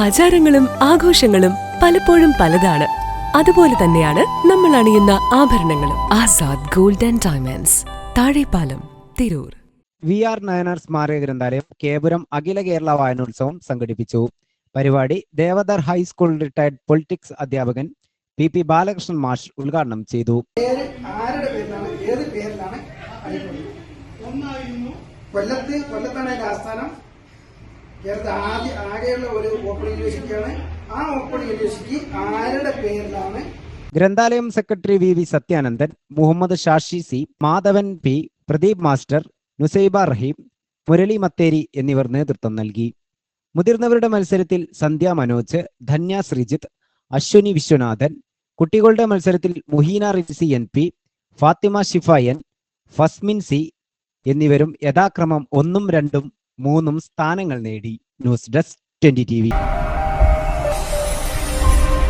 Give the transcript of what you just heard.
ആചാരങ്ങളും ആഘോഷങ്ങളും പലപ്പോഴും പലതാണ്. അതുപോലെ തന്നെയാണ് നമ്മൾ അണിയുന്ന ആഭരണങ്ങളും. Azad gold and diamonds Thazhepalam Tirur. V R Nayanar സ്മാരക ഗ്രന്ഥാലയം കേപുരം അഖില കേരള വായനോത്സവം സംഘടിപ്പിച്ചു. പരിപാടി Devadhar high school retired politics അധ്യാപകൻ പി പി ബാലകൃഷ്ണൻ മാഷ് ഉദ്ഘാടനം ചെയ്തു. കൊല്ലത്ത് കൊല്ലത്താണ് ആസ്ഥാനം. കേരളത്തിൽ ആദ്യ ആകെയുള്ള ഒരു ഓപ്പൺ യൂണിവേഴ്സിറ്റിയാണ് ആ ഓപ്പൺ യൂണിവേഴ്സിറ്റി ആരുടെ പേരിലാണ്? ഗ്രന്ഥാലയം secretary V V Sathyanandan Muhammad Shashi C Madhavan P Pradeep master Nusaiba Rahim Murali Matheri എന്നിവർ നേതൃത്വം നൽകി. മുതിർന്നവരുടെ മത്സരത്തിൽ സന്ധ്യ മനോജ് ധന്യ ശ്രീജിത്ത് അശ്വിനി വിശ്വനാഥൻ കുട്ടികളുടെ മത്സരത്തിൽ Muhina Risi N P Fathima Shifa N Fasmin C എന്നിവരും യഥാക്രമം ഒന്നും രണ്ടും മൂന്നും സ്ഥാനങ്ങൾ നേടി ന്യൂസ് ഡെസ്ക് ട്വന്റി ടി